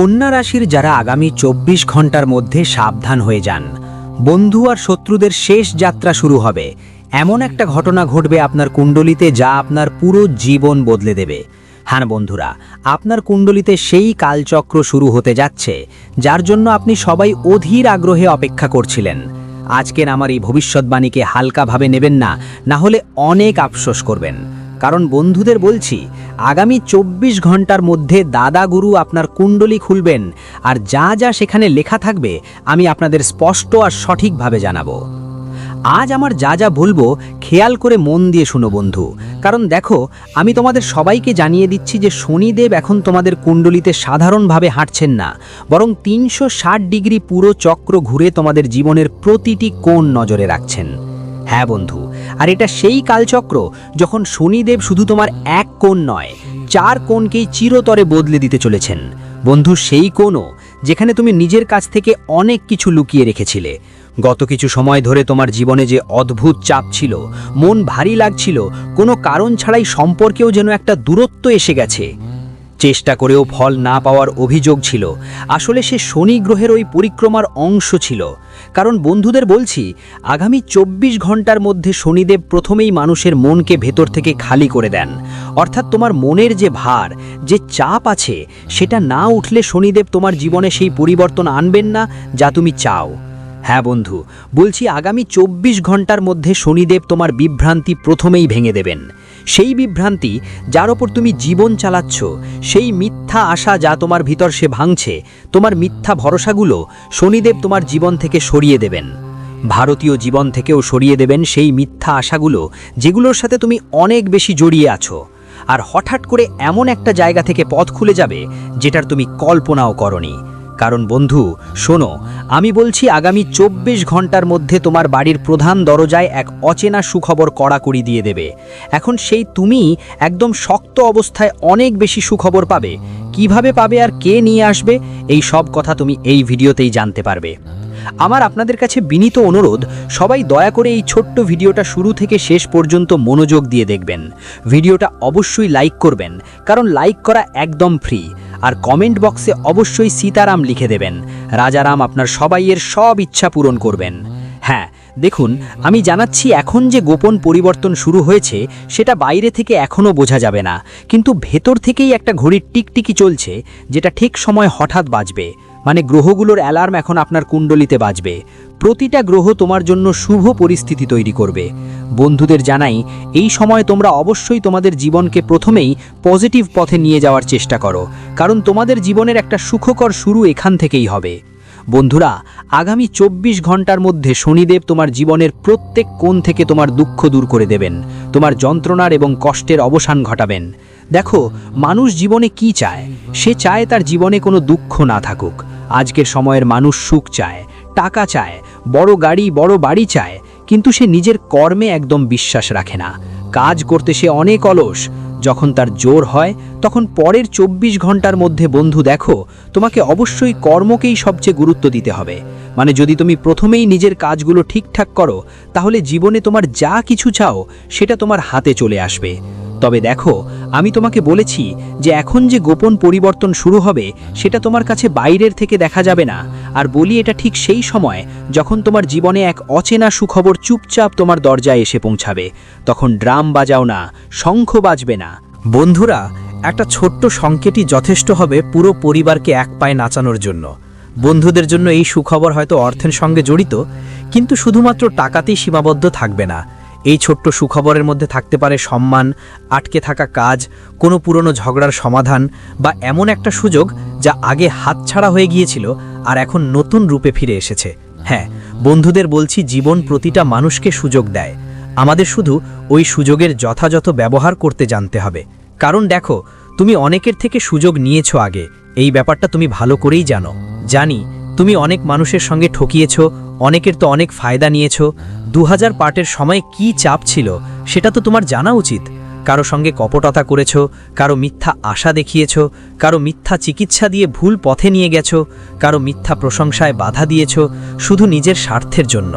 কন্যা রাশির যারা আগামী চব্বিশ ঘণ্টার মধ্যে সাবধান হয়ে যান। বন্ধু আর শত্রুদের শেষ যাত্রা শুরু হবে। এমন একটা ঘটনা ঘটবে আপনার কুণ্ডলিতে যা আপনার পুরো জীবন বদলে দেবে। হ্যাঁ বন্ধুরা, আপনার কুণ্ডলিতে সেই কালচক্র শুরু হতে যাচ্ছে, যার জন্য আপনি সবাই অধীর আগ্রহে অপেক্ষা করছিলেন। আজকের আমার এই ভবিষ্যৎবাণীকে হালকাভাবে নেবেন না না হলে অনেক আফসোস করবেন। কারণ বন্ধুদের বলছি, আগামী চব্বিশ ঘণ্টার মধ্যে দাদা গুরু আপনার কুণ্ডলি খুলবেন, আর যা যা সেখানে লেখা থাকবে, আমি আপনাদের স্পষ্ট আর সঠিকভাবে জানাব। আজ আমার যা যা বলব, খেয়াল করে মন দিয়ে শুনো বন্ধু। কারণ দেখো, আমি তোমাদের সবাইকে জানিয়ে দিচ্ছি যে শনিদেব এখন তোমাদের কুণ্ডলিতে সাধারণভাবে হাঁটছেন না, বরং তিনশো ষাট ডিগ্রি পুরো চক্র ঘুরে তোমাদের জীবনের প্রতিটি কোণ নজরে রাখছেন। হ্যাঁ বন্ধু, আর এটা সেই কালচক্র যখন শনিদেব শুধু তোমার এক কোণ নয়, চার কোণকেই চিরতরে বদলে দিতে চলেছেন। বন্ধু, সেই কোণও যেখানে তুমি নিজের কাছ থেকে অনেক কিছু লুকিয়ে রেখেছিলে। গত কিছু সময় ধরে তোমার জীবনে যে অদ্ভুত চাপ ছিল, মন ভারী লাগছিল, কোনো কারণ ছাড়াই সম্পর্কেও যেন একটা দূরত্ব এসে গেছে। চেষ্টা করেও ফল না পাওয়ার অভিযোগ ছিল। আসলে সে শনি গ্রহের ওই পরিক্রমার অংশ ছিল। কারণ বন্ধুদের বলছি, আগামী চব্বিশ ঘণ্টার মধ্যে শনিদেব প্রথমেই মানুষের মনকে ভেতর থেকে খালি করে দেন। অর্থাৎ তোমার মনের যে ভার, যে চাপ আছে, সেটা না উঠলে শনিদেব তোমার জীবনে সেই পরিবর্তন আনবেন না যা তুমি চাও। হ্যাঁ বন্ধু, বলছি আগামী চব্বিশ ঘণ্টার মধ্যে শনিদেব তোমার বিভ্রান্তি প্রথমেই ভেঙে দেবেন। সেই বিভ্রান্তি যার ওপর তুমি জীবন চালাচ্ছ, সেই মিথ্যা আশা যা তোমার ভিতর সে ভাঙছে, তোমার মিথ্যা ভরসাগুলো শনিদেব তোমার জীবন থেকে সরিয়ে দেবেন। ভারতীয় জীবন থেকেও সরিয়ে দেবেন সেই মিথ্যা আশাগুলো যেগুলোর সাথে তুমি অনেক বেশি জড়িয়ে আছো। আর হঠাৎ করে এমন একটা জায়গা থেকে পথ খুলে যাবে যেটার তুমি কল্পনাও করনি। কারণ বন্ধু, শোনো, আমি বলছি আগামী চব্বিশ ঘণ্টার মধ্যে তোমার বাড়ির প্রধান দরজায় এক অচেনা সুখবর কড়াকড়ি দিয়ে দেবে। এখন সেই তুমি একদম শক্ত অবস্থায় অনেক বেশি সুখবর পাবে। কীভাবে পাবে আর কে নিয়ে আসবে, এই সব কথা তুমি এই ভিডিওতেই জানতে পারবে। আমার আপনাদের কাছে বিনীত অনুরোধ, সবাই দয়া করে এই ছোট্ট ভিডিওটা শুরু থেকে শেষ পর্যন্ত মনোযোগ দিয়ে দেখবেন। ভিডিওটা অবশ্যই লাইক করবেন, কারণ লাইক করা একদম ফ্রি। আর কমেন্ট বক্সে অবশ্যই সীতারাম লিখে দেবেন। রাজারাম আপনার সবাইয়ের সব ইচ্ছা পূরণ করবেন। হ্যাঁ দেখুন, আমি জানাচ্ছি এখন যে গোপন পরিবর্তন শুরু হয়েছে, সেটা বাইরে থেকে এখনও বোঝা যাবে না। কিন্তু ভেতর থেকেই একটা ঘড়ির টিকটিকি চলছে, যেটা ঠিক সময় হঠাৎ বাজবে। মানে গ্রহগুলোর অ্যালার্ম এখন আপনার কুণ্ডলিতে বাজবে। প্রতিটা গ্রহ তোমার জন্য শুভ পরিস্থিতি তৈরি করবে। বন্ধুদের জানাই, এই সময় তোমরা অবশ্যই তোমাদের জীবনকে প্রথমেই পজিটিভ পথে নিয়ে যাওয়ার চেষ্টা করো, কারণ তোমাদের জীবনের একটা সুখকর শুরু এখান থেকেই হবে। বন্ধুরা, আগামী চব্বিশ ঘণ্টার মধ্যে শনিদেব তোমার জীবনের প্রত্যেক কোণ থেকে তোমার দুঃখ দূর করে দেবেন, তোমার যন্ত্রণার এবং কষ্টের অবসান ঘটাবেন। দেখো, মানুষ জীবনে কি চায়? সে চায় তার জীবনে কোনো দুঃখ না থাকুক। আজকের সময়ের মানুষ সুখ চায়, টাকা চায়, বড় গাড়ি, বড় বাড়ি চায়, কিন্তু সে নিজের কর্মে একদম বিশ্বাস রাখে না। কাজ করতে সে অনেক অলস। যখন তার জোর হয়, তখন পরের চব্বিশ ঘণ্টার মধ্যে, বন্ধু, দেখো, তোমাকে অবশ্যই কর্মকেই সবচেয়ে গুরুত্ব দিতে হবে। মানে যদি তুমি প্রথমেই নিজের কাজগুলো ঠিকঠাক করো, তাহলে জীবনে তোমার যা কিছু চাও, সেটা তোমার হাতে চলে আসবে। তবে দেখো, আমি তোমাকে বলেছি যে এখন যে গোপন পরিবর্তন শুরু হবে, সেটা তোমার কাছে বাইরের থেকে দেখা যাবে না। আর বলি এটা ঠিক সেই সময় যখন তোমার জীবনে এক অচেনা সুখবর চুপচাপ তোমার দরজায় এসে পৌঁছাবে। তখন ড্রাম বাজাও না, শঙ্খ বাজবে না। বন্ধুরা, একটা ছোট্ট সংকেতই যথেষ্ট হবে পুরো পরিবারকে এক পায়ে নাচানোর জন্য। বন্ধুদের জন্য এই সুখবর হয়তো অর্থের সঙ্গে জড়িত, কিন্তু শুধুমাত্র টাকাতেই সীমাবদ্ধ থাকবে না। এই ছোট্ট সুখবরের মধ্যে থাকতে পারে সম্মান, আটকে থাকা কাজ, কোনো পুরনো ঝগড়ার সমাধান বা এমন একটা সুযোগ যা আগে হাতছাড়া হয়ে গিয়েছিল আর এখন নতুন রূপে ফিরে এসেছে। হ্যাঁ বন্ধুদের বলছি জীবন প্রতিটা মানুষকে সুযোগ দেয়। আমাদের শুধু ওই সুযোগের যথাযথ ব্যবহার করতে জানতে হবে। কারণ দেখো, তুমি অনেকের থেকে সুযোগ নিয়েছো আগে। এই ব্যাপারটা তুমি ভালো করেই জানো। জানি, তুমি অনেক মানুষের সঙ্গে ঠকিয়েছ, অনেকের তো অনেক ফায়দা নিয়েছো। দু হাজার পার্টের সময় কি চাপ ছিল, সেটা তো তোমার জানা উচিত। কারও সঙ্গে কপটতা করেছ, কারও মিথ্যা আশা দেখিয়েছ, কারও মিথ্যা চিকিৎসা দিয়ে ভুল পথে নিয়ে গেছ, কারও মিথ্যা প্রশংসায় বাধা দিয়েছ, শুধু নিজের স্বার্থের জন্য।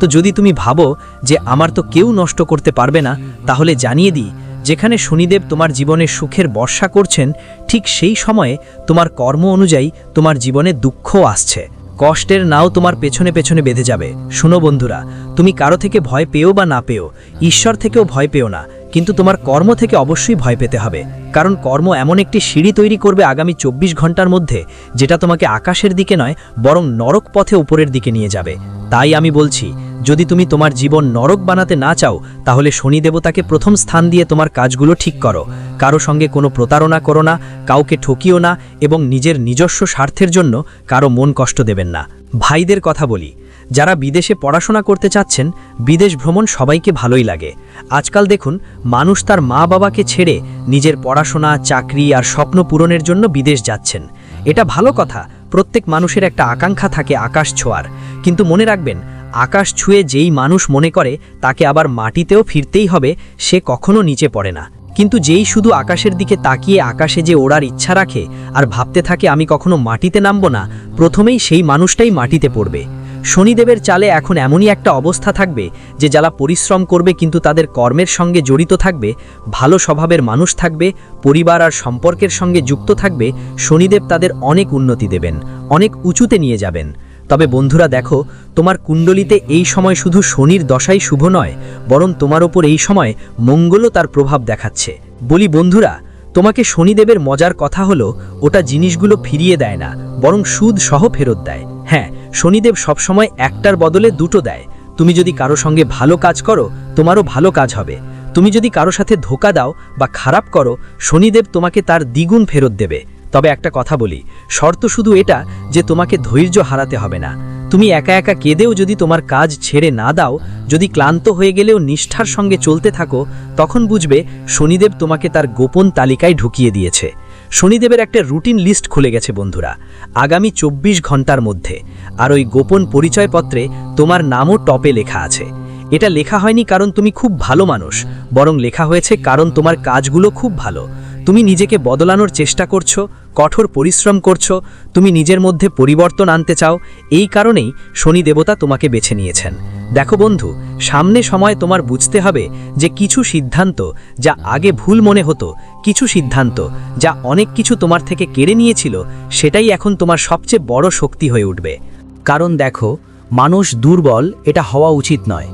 তো যদি তুমি ভাবো যে আমার তো কেউ নষ্ট করতে পারবে না, তাহলে জানিয়ে দিই, যেখানে শনিদেব তোমার জীবনে সুখের বর্ষা করছেন, ঠিক সেই সময়ে তোমার কর্ম অনুযায়ী তোমার জীবনে দুঃখও আসছে। কষ্টের নাও তোমার পেছনে পেছনে বেঁধে যাবে। শোনো বন্ধুরা, তুমি কারও থেকে ভয় পেও বা না পেও, ঈশ্বর থেকেও ভয় পেও না। কিন্তু তোমার কর্ম থেকে অবশ্যই ভয় পেতে হবে, কারণ কর্ম এমন একটি সিঁড়ি তৈরি করবে আগামী চব্বিশ ঘণ্টার মধ্যে, যেটা তোমাকে আকাশের দিকে নয়, বরং নরক পথে উপরের দিকে নিয়ে যাবে। তাই আমি বলছি, যদি তুমি তোমার জীবন নরক বানাতে না চাও, তাহলে শনি দেবতাকে প্রথম স্থান দিয়ে তোমার কাজগুলো ঠিক করো। কারও সঙ্গে কোনো প্রতারণা করো না, কাউকে ঠকিও না, এবং নিজের নিজস্ব স্বার্থের জন্য কারও মন কষ্ট দেবেন না। ভাইদের কথা বলি যারা বিদেশে পড়াশোনা করতে চাচ্ছেন, বিদেশ ভ্রমণ সবাইকে ভালোই লাগে। আজকাল দেখুন, মানুষ তার মা বাবাকে ছেড়ে নিজের পড়াশোনা, চাকরি আর স্বপ্ন পূরণের জন্য বিদেশ যাচ্ছেন। এটা ভালো কথা, প্রত্যেক মানুষের একটা আকাঙ্ক্ষা থাকে আকাশ ছোঁয়ার। কিন্তু মনে রাখবেন, আকাশ ছুঁয়ে যেই মানুষ মনে করে, তাকে আবার মাটিতেও ফিরতেই হবে, সে কখনো নিচে পড়ে না। কিন্তু যেই শুধু আকাশের দিকে তাকিয়ে আকাশে যে ওড়ার ইচ্ছা রাখে, আর ভাবতে থাকে আমি কখনো মাটিতে নামব না, প্রথমেই সেই মানুষটাই মাটিতে পড়বে। শনিদেবের চালে এখন এমনই একটা অবস্থা থাকবে যে যারা পরিশ্রম করবে কিন্তু তাদের কর্মের সঙ্গে জড়িত থাকবে, ভালো স্বভাবের মানুষ থাকবে, পরিবার আর সম্পর্কের সঙ্গে যুক্ত থাকবে, শনিদেব তাদের অনেক উন্নতি দেবেন, অনেক উঁচুতে নিয়ে যাবেন। তবে বন্ধুরা দেখো, তোমার কুণ্ডলিতে এই সময় শুধু শনির দশাই শুভ নয়, বরং তোমার ওপর এই সময় মঙ্গলও তার প্রভাব দেখাচ্ছে। বলি বন্ধুরা, তোমাকে শনিদেবের মজার কথা হলো, ওটা জিনিসগুলো ফিরিয়ে দেয় না, বরং সুদ সহ ফেরত দেয়। হ্যাঁ শনিদেব সবসময় একটার বদলে দুটো দেয়। তুমি যদি কারও সঙ্গে ভালো কাজ করো, তোমারও ভালো কাজ হবে। তুমি যদি কারও সাথে ধোকা দাও বা খারাপ করো, শনিদেব তোমাকে তার দ্বিগুণ ফেরত দেবে। তবে একটা কথা বলি, শর্ত শুধু এটা যে তোমাকে ধৈর্য হারাতে হবে না। তুমি একা একা কেঁদেও যদি তোমার কাজ ছেড়ে না দাও, যদি ক্লান্ত হয়ে গেলেও নিষ্ঠার সঙ্গে চলতে থাকো, তখন বুঝবে শনিদেব তোমাকে তার গোপন তালিকায় ঢুকিয়ে দিয়েছে। শনিদেবের একটা রুটিন লিস্ট খুলে গেছে বন্ধুরা। আগামী চব্বিশ ঘণ্টার মধ্যে। আর ওই গোপন পরিচয়পত্রে তোমার নামও টপে লেখা আছে। এটা লেখা হয়নি কারণ তুমি খুব ভালো মানুষ। বরং লেখা হয়েছে কারণ তোমার কাজগুলো খুব ভালো। তুমি নিজেকে বদলানোর চেষ্টা করছ, কঠোর পরিশ্রম করছ, তুমি নিজের মধ্যে পরিবর্তন আনতে চাও, এই কারণেই শনি দেবতা তোমাকে বেছে নিয়েছেন। দেখো বন্ধু, সামনে সময় তোমার বুঝতে হবে যে কিছু সিদ্ধান্ত যা আগে ভুল মনে হতো, কিছু সিদ্ধান্ত যা অনেক কিছু তোমার থেকে কেড়ে নিয়েছিল, সেটাই এখন তোমার সবচেয়ে বড় শক্তি হয়ে উঠবে। কারণ দেখো, মানুষ দুর্বল, এটা হওয়া উচিত নয়।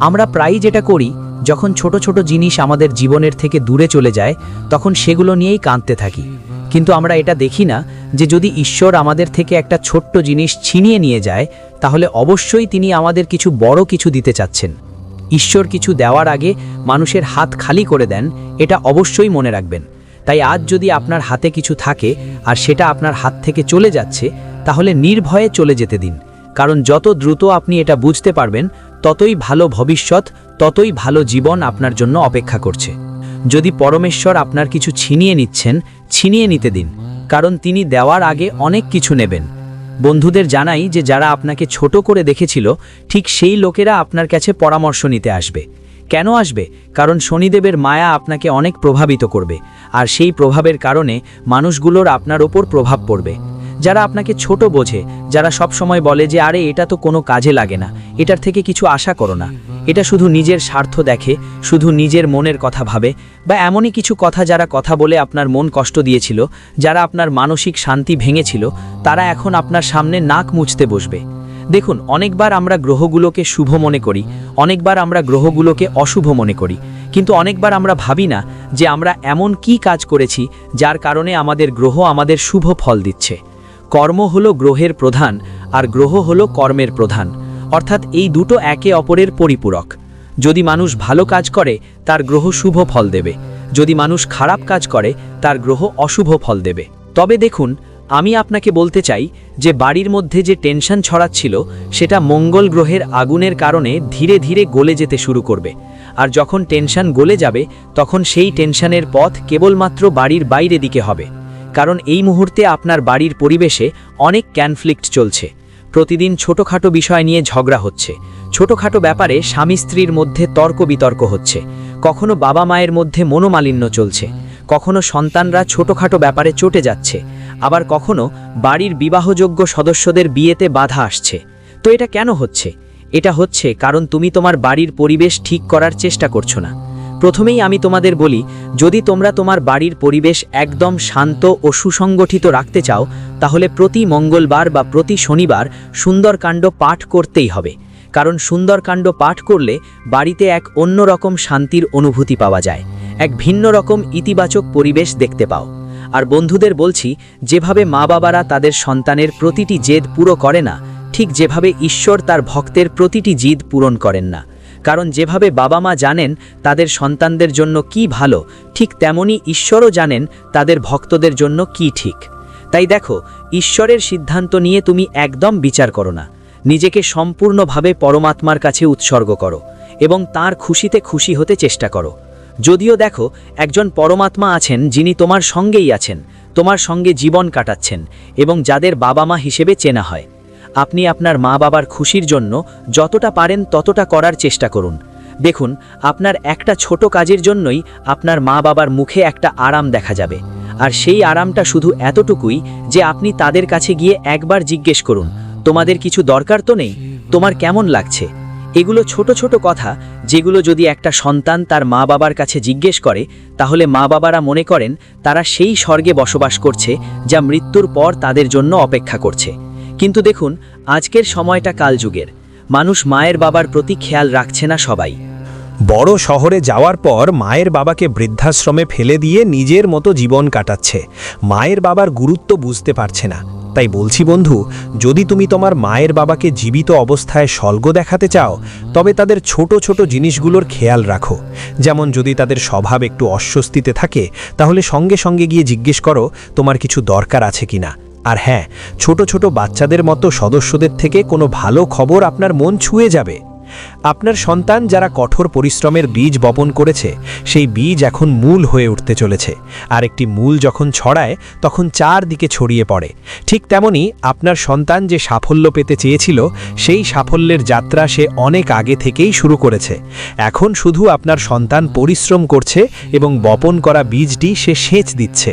আমরা প্রায়ই যেটা করি যখন ছোট ছোট জিনিস আমাদের জীবনের থেকে দূরে চলে যায়, তখন সেগুলো নিয়েই কাঁদতে থাকি। কিন্তু আমরা এটা দেখি না যে যদি ঈশ্বর আমাদের থেকে একটা ছোট্ট জিনিস ছিনিয়ে নিয়ে যায়, তাহলে অবশ্যই তিনি আমাদের কিছু বড় কিছু দিতে চাচ্ছেন। ঈশ্বর কিছু দেওয়ার আগে মানুষের হাত খালি করে দেন, এটা অবশ্যই মনে রাখবেন। তাই আজ যদি আপনার হাতে কিছু থাকে আর সেটা আপনার হাত থেকে চলে যাচ্ছে, তাহলে নির্ভয়ে চলে যেতে দিন। কারণ যত দ্রুত আপনি এটা বুঝতে পারবেন ততই ভালো ভবিষ্যৎ, ততই ভালো জীবন আপনার জন্য অপেক্ষা করছে। যদি পরমেশ্বর আপনার কিছু ছিনিয়ে নিচ্ছেন, ছিনিয়ে নিতে দিন, কারণ তিনি দেওয়ার আগে অনেক কিছু নেবেন। বন্ধুদের জানাই যে যারা আপনাকে ছোট করে দেখেছিল, ঠিক সেই লোকেরা আপনার কাছে পরামর্শ নিতে আসবে। কেন আসবে? কারণ শনিদেবের মায়া আপনাকে অনেক প্রভাবিত করবে, আর সেই প্রভাবের কারণে মানুষগুলোর আপনার ওপর প্রভাব পড়বে। যারা আপনাকে ছোট বোঝে, যারা সব সময় বলে যে, আরে, এটা তো কোনো কাজে লাগে না। এটার থেকে কিছু আশা করো না। এটা শুধু নিজের স্বার্থ দেখে, শুধু নিজের মনের কথা ভাবে। বা এমনই কিছু কথা যারা কথা বলে আপনার মন কষ্ট দিয়েছিল, যারা আপনার মানসিক শান্তি ভেঙেছিল, তারা এখন আপনার সামনে নাক মুছতে বসবে। দেখুন, অনেকবার আমরা গ্রহগুলোকে শুভ মনে করি, অনেকবার আমরা গ্রহগুলোকে অশুভ মনে করি, কিন্তু অনেকবার আমরা ভাবি না যে, আমরা এমন কি কাজ করেছি যার কারণে আমাদের গ্রহ আমাদের শুভ ফল দিচ্ছে। কর্ম হলো গ্রহের প্রধান আর গ্রহ হলো কর্মের প্রধান। অর্থাৎ এই দুটো একে অপরের পরিপূরক। যদি মানুষ ভালো কাজ করে, তার গ্রহ শুভ ফল দেবে। যদি মানুষ খারাপ কাজ করে, তার গ্রহ অশুভ ফল দেবে। তবে দেখুন, আমি আপনাকে বলতে চাই যে বাড়ির মধ্যে যে টেনশন ছড়াচ্ছিল, সেটা মঙ্গল গ্রহের আগুনের কারণে ধীরে ধীরে গলে যেতে শুরু করবে। আর যখন টেনশন গলে যাবে, তখন সেই টেনশনের পথ কেবলমাত্র বাড়ির বাইরে দিকে হবে। কারণ এই মুহূর্তে আপনার বাড়ির পরিবেশে অনেক ক্যানফ্লিক্ট চলছে। প্রতিদিন ছোটোখাটো বিষয় নিয়ে ঝগড়া হচ্ছে। ছোটোখাটো ব্যাপারে স্বামী স্ত্রীর মধ্যে তর্ক বিতর্ক হচ্ছে। কখনো বাবা মায়ের মধ্যে মনোমালিন্য চলছে। কখনো সন্তানরা ছোটোখাটো ব্যাপারে চটে যাচ্ছে। আবার কখনো বাড়ির বিবাহযোগ্য সদস্যদের বিয়েতে বাধা আসছে। তো এটা কেন হচ্ছে? এটা হচ্ছে কারণ তুমি তোমার বাড়ির পরিবেশ ঠিক করার চেষ্টা করছ না। প্রথমেই আমি তোমাদের বলি, যদি তোমরা তোমার বাড়ির পরিবেশ একদম শান্ত ও সুসংগঠিত রাখতে চাও, তাহলে প্রতি মঙ্গলবার বা প্রতি শনিবার সুন্দরকাণ্ড পাঠ করতেই হবে। কারণ সুন্দরকাণ্ড পাঠ করলে বাড়িতে এক অন্যরকম শান্তির অনুভূতি পাওয়া যায়, এক ভিন্ন রকম ইতিবাচক পরিবেশ দেখতে পাও। আর বন্ধুদের বলছি, যেভাবে মা বাবারা তাদের সন্তানের প্রতিটি জেদ পুরো করে না, ঠিক যেভাবে ঈশ্বর তার ভক্তের প্রতিটি জিদ পূরণ করেন না। কারণ যেভাবে বাবা মা জানেন তাদের সন্তানদের জন্য কি ভালো, ঠিক তেমনি ঈশ্বরও জানেন তাদের ভক্তদের জন্য কি ঠিক। তাই দেখো, ঈশ্বরের সিদ্ধান্ত নিয়ে তুমি একদম বিচার করো না। নিজেকে সম্পূর্ণভাবে পরমাত্মার কাছে উৎসর্গ করো এবং তার খুশিতে খুশি হতে চেষ্টা করো। যদিও দেখো, একজন পরমাত্মা আছেন যিনি তোমার সঙ্গেই আছেন, তোমার সঙ্গে জীবন কাটাচ্ছেন এবং যাদের বাবা মা হিসেবে চেনা হয়। আপনি আপনার মা বাবার খুশির জন্য যতটা পারেন ততটা করার চেষ্টা করুন। দেখুন, আপনার একটা ছোট কাজের জন্যই আপনার মা বাবার মুখে একটা আরাম দেখা যাবে। আর সেই আরামটা শুধু এতটুকুই যে আপনি তাদের কাছে গিয়ে একবার জিজ্ঞেস করুন, তোমাদের কিছু দরকার তো নেই? তোমার কেমন লাগছে? এগুলো ছোট ছোট কথা যেগুলো যদি একটা সন্তান তার মা বাবার কাছে জিজ্ঞেস করে, তাহলে মা বাবারা মনে করেন তারা সেই স্বর্গে বসবাস করছে যা মৃত্যুর পর তাদের জন্য অপেক্ষা করছে। কিন্তু দেখুন, আজকের সময়টা কালযুগের। মানুষ মায়ের বাবার প্রতি খেয়াল রাখছে না সবাই। বড় শহরে যাওয়ার পর মায়ের বাবাকে বৃদ্ধাশ্রমে ফেলে দিয়ে নিজের মতো জীবন কাটাচ্ছে। মায়ের বাবার গুরুত্ব বুঝতে পারছে না। তাই বলছি, বন্ধু, যদি তুমি তোমার মায়ের বাবাকে জীবিত অবস্থায় স্বর্গ দেখাতে চাও, তবে তাদের ছোট ছোট জিনিসগুলোর খেয়াল রাখো। যেমন যদি তাদের স্বভাব একটু অস্বস্তিতে থাকে, তাহলে সঙ্গে সঙ্গে গিয়ে জিজ্ঞেস করো, তোমার কিছু দরকার আছে কিনা। আর হ্যাঁ ছোট ছোট বাচ্চাদের মতো সদস্যদের থেকে কোনো ভালো খবর আপনার মন ছুঁয়ে যাবে। আপনার সন্তান যারা কঠোর পরিশ্রমের বীজ বপন করেছে, সেই বীজ এখন মূল হয়ে উঠতে চলেছে। আর একটি মূল যখন ছড়ায়, তখন চারদিকে ছড়িয়ে পড়ে। ঠিক তেমনি আপনার সন্তান যে সাফল্য পেতে চেয়েছিল, সেই সাফল্যের যাত্রা সে অনেক আগে থেকেই শুরু করেছে। এখন শুধু আপনার সন্তান পরিশ্রম করছে এবং বপন করা বীজটি সে সেচ দিচ্ছে।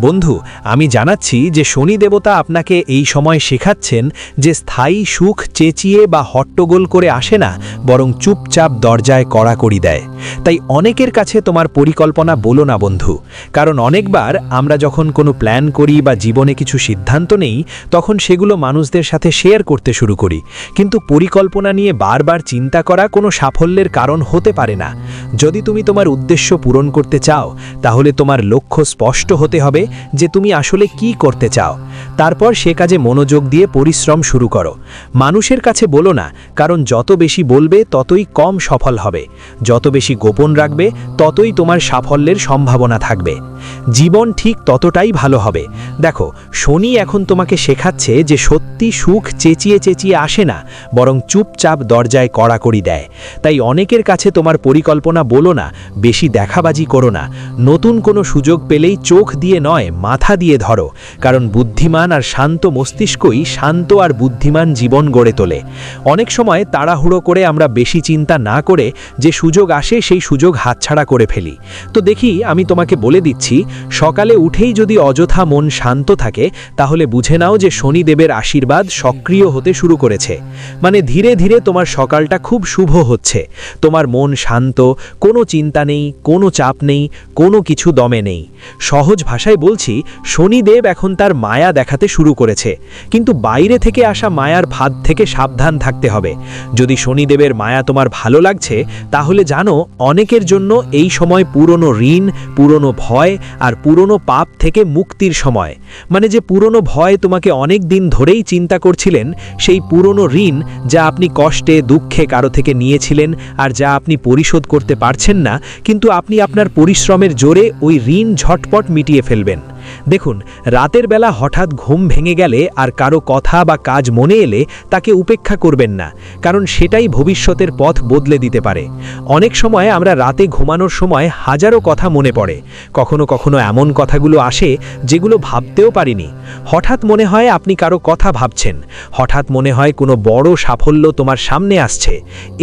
বন্ধু, আমি জানাচ্ছি যে শনি দেবতা আপনাকে এই সময় শেখাচ্ছেন যে স্থায়ী সুখ চেঁচিয়ে বা হট্টগোল করে আসে না, বরং চুপচাপ দরজায় কড়াকড়ি দেয়। তাই অনেকের কাছে তোমার পরিকল্পনা বলো না বন্ধু। কারণ অনেকবার আমরা যখন কোনো প্ল্যান করি বা জীবনে কিছু সিদ্ধান্ত নেই, তখন সেগুলো মানুষদের সাথে শেয়ার করতে শুরু করি। কিন্তু পরিকল্পনা নিয়ে বারবার চিন্তা করা কোনো সাফল্যের কারণ হতে পারে না। যদি তুমি তোমার উদ্দেশ্য পূরণ করতে চাও, তাহলে তোমার লক্ষ্য স্পষ্ট হতে হবে যে তুমি আসলে কি করতে চাও। তারপর সে কাজে মনোযোগ দিয়ে পরিশ্রম শুরু করো। মানুষের কাছে বলো না, কারণ যত বেশি বলবে, ততই কম সফল হবে। যত বেশি গোপন রাখবে, ততই তোমার সাফল্যের সম্ভাবনা থাকবে। জীবন ঠিক ততটাই ভালো হবে। দেখো, শনি এখন তোমাকে শেখাচ্ছে যে সত্যি সুখ চেঁচিয়ে চেঁচিয়ে আসে না, বরং চুপচাপ দরজায় কড়াকড়ি দেয়। তাই অনেকের কাছে তোমার পরিকল্পনা বলো না, বেশি দেখাবাজি করো না। নতুন কোনো সুযোগ পেলেই চোখ দিয়ে নয়, মাথা দিয়ে ধরো। কারণ বুদ্ধিমান আর শান্ত মস্তিষ্কই শান্ত আর বুদ্ধিমান জীবন গড়ে তোলে। অনেক সময় তাড়াহুড়ো করে আমরা বেশি চিন্তা না করে যে সুযোগ আসে সেই সুযোগ হাতছাড়া করে ফেলি। তো দেখি, আমি তোমাকে বলে দিচ্ছি সকালে উঠেই যদি অযথা মন শান্ত থাকে, তাহলে বুঝে নাও যে শনিদেবের আশীর্বাদ সক্রিয় হতে শুরু করেছে। মানে ধীরে ধীরে তোমার সকালটা খুব শুভ হচ্ছে। তোমার মন শান্ত, কোনো চিন্তা নেই, কোনো চাপ নেই, কোনো কিছু দমে নেই। সহজ ভাষায় বলছি, শনিদেব এখন তার মায়া দেখাতে শুরু করেছে। কিন্তু বাইরে থেকে আসা মায়ার ফাঁদ থেকে সাবধান থাকতে হবে। যদি শনিদেবের মায়া তোমার ভালো লাগছে, তাহলে জানো, অনেকের জন্য এই সময় পুরনো ঋণ, পুরনো ভয় আর পুরনো পাপ থেকে মুক্তির সময়। মানে যে পুরনো ভয় তোমাকে অনেক দিন ধরেই চিন্তা করছিলেন, সেই পুরনো ঋণ যা আপনি কষ্টে, দুঃখে কারও থেকে নিয়েছিলেন আর যা আপনি পরিশোধ করতে পারছেন না, কিন্তু আপনি আপনার পরিশ্রমের জোরে ওই ঋণ ঝটপট মিটিয়ে ফেলবেন। দেখুন, রাতের বেলা হঠাৎ ঘুম ভেঙে গেলে আর কারও কথা বা কাজ মনে এলে তাকে উপেক্ষা করবেন না, কারণ সেটাই ভবিষ্যতের পথ বদলে দিতে পারে। অনেক সময় আমরা রাতে ঘুমানোর সময় হাজারো কথা মনে পড়ে, কখনো কখনো এমন কথাগুলো আসে যেগুলো ভাবতেও পারিনি। হঠাৎ মনে হয় আপনি কারও কথা ভাবছেন, হঠাৎ মনে হয় কোনো বড় সাফল্য তোমার সামনে আসছে।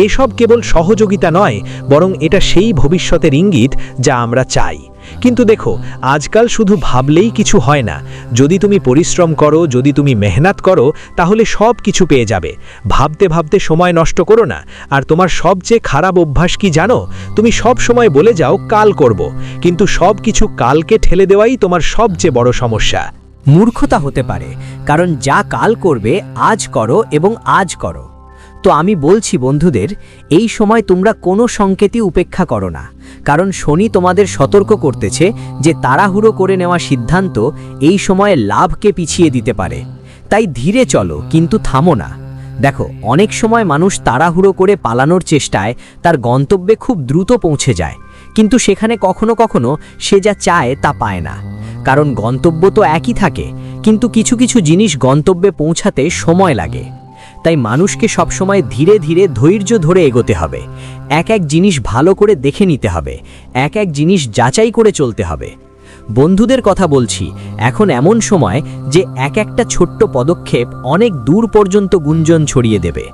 এসব কেবল সহযোগিতা নয়, বরং এটা সেই ভবিষ্যতের ইঙ্গিত যা আমরা চাই। কিন্তু দেখো, আজকাল শুধু ভাবলেই কিছু হয় না। যদি তুমি পরিশ্রম করো, যদি তুমি মেহনত করো, তাহলে সব কিছু পেয়ে যাবে। ভাবতে ভাবতে সময় নষ্ট করো না। আর তোমার সবচেয়ে খারাপ অভ্যাস কি জানো? তুমি সব সময় বলে যাও, কাল করব। কিন্তু সব কিছু কালকে ঠেলে দেওয়াই তোমার সবচেয়ে বড় সমস্যা। মূর্খতা হতে পারে, কারণ যা কাল করবে, আজ করো এবং আজ করো। তো আমি বলছি বন্ধুদের, এই সময় তোমরা কোনো সংকেতই উপেক্ষা করো না। কারণ শনি তোমাদের সতর্ক করতেছে যে তাড়াহুড়ো করে নেওয়া সিদ্ধান্ত এই সময়ে লাভকে পিছিয়ে দিতে পারে। তাই ধীরে চলো, কিন্তু থামো না। দেখো, অনেক সময় মানুষ তাড়াহুড়ো করে পালানোর চেষ্টায় তার গন্তব্যে খুব দ্রুত পৌঁছে যায়, কিন্তু সেখানে কখনো কখনো সে যা চায় তা পায় না। কারণ গন্তব্য তো একই থাকে, কিন্তু কিছু কিছু জিনিস গন্তব্যে পৌঁছাতে সময় লাগে। তাই মানুষকে সবসময় ধীরে ধীরে ধৈর্য ধরে এগোতে হবে। এক এক জিনিস ভালো করে দেখে নিতে হবে। এক এক জিনিস যাচাই করে চলতে হবে। বন্ধুদের কথা বলছি, এখন এমন সময় যে এক একটা ছোট্ট পদক্ষেপ অনেক দূর পর্যন্ত গুঞ্জন ছড়িয়ে দেবে।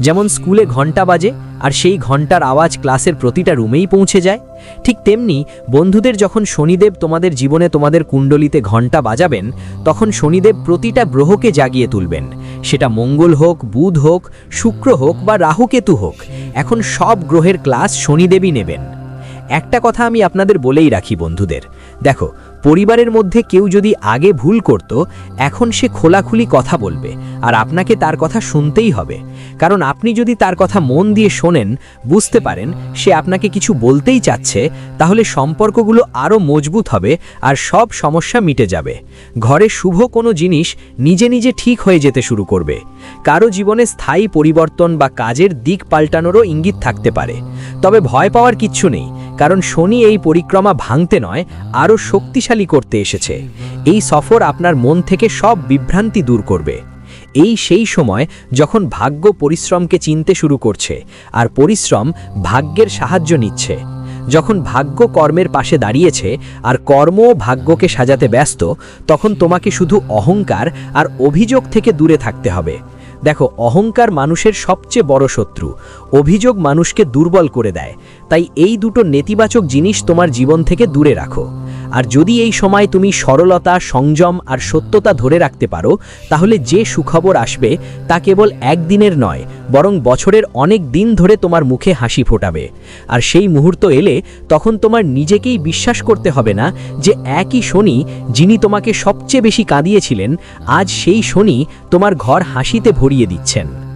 যেমন স্কুলে ঘণ্টা বাজে আর সেই ঘণ্টার আওয়াজ ক্লাসের প্রতিটা রুমেই পৌঁছে যায়। ঠিক তেমনি বন্ধুদের যখন শনিদেব তোমাদের জীবনে তোমাদের কুণ্ডলিতে ঘণ্টা বাজাবেন, তখন শনিদেব প্রতিটা গ্রহকে জাগিয়ে তুলবেন। সেটা মঙ্গল হোক, বুধ হোক, শুক্র হোক বা রাহুকেতু হোক, এখন সব গ্রহের ক্লাস শনিদেবী নেবেন। একটা কথা আমি আপনাদের বলেই রাখি বন্ধুদের। দেখো পরিবারের মধ্যে কেউ যদি আগে ভুল করত, এখন সে খোলাখুলি কথা বলবে আর আপনাকে তার কথা শুনতেই হবে। কারণ আপনি যদি তার কথা মন দিয়ে শোনেন, বুঝতে পারেন সে আপনাকে কিছু বলতেই চাচ্ছে, তাহলে সম্পর্কগুলো আরও মজবুত হবে আর সব সমস্যা মিটে যাবে। ঘরে শুভ কোনো জিনিস নিজে নিজে ঠিক হয়ে যেতে শুরু করবে। কারও জীবনে স্থায়ী পরিবর্তন বা কাজের দিক পাল্টানোরও ইঙ্গিত থাকতে পারে। তবে ভয় পাওয়ার কিচ্ছু নেই, কারণ শনি এই পরিক্রমা ভাঙতে নয়, আরও শক্তিশালী করতে এসেছে। এই সফর আপনার মন থেকে সব বিভ্রান্তি দূর করবে। এই সেই সময় যখন ভাগ্য পরিশ্রমকে চিনতে শুরু করছে আর পরিশ্রম ভাগ্যের সাহায্য নিচ্ছে। যখন ভাগ্য কর্মের পাশে দাঁড়িয়েছে আর কর্মও ভাগ্যকে সাজাতে ব্যস্ত, তখন তোমাকে শুধু অহংকার আর অভিযোগ থেকে দূরে থাকতে হবে। দেখো, অহংকার মানুষের সবচেয়ে বড় শত্রু। অভিযোগ মানুষকে দুর্বল করে দেয়। তাই এই দুটো নেতিবাচক জিনিস তোমার জীবন থেকে দূরে রাখো। আর যদি এই সময় তুমি সরলতা, সংযম আর সত্যতা ধরে রাখতে পারো, তাহলে যে সুখবর আসবে তা কেবল একদিনের নয়, বরং বছরের অনেক দিন ধরে তোমার মুখে হাসি ফোটাবে। আর সেই মুহূর্ত এলে তখন তোমার নিজেকেই বিশ্বাস করতে হবে না যে একই শনি যিনি তোমাকে সবচেয়ে বেশি কাঁদিয়েছিলেন, আজ সেই শনি তোমার ঘর হাসিতে ভরিয়ে দিচ্ছেন।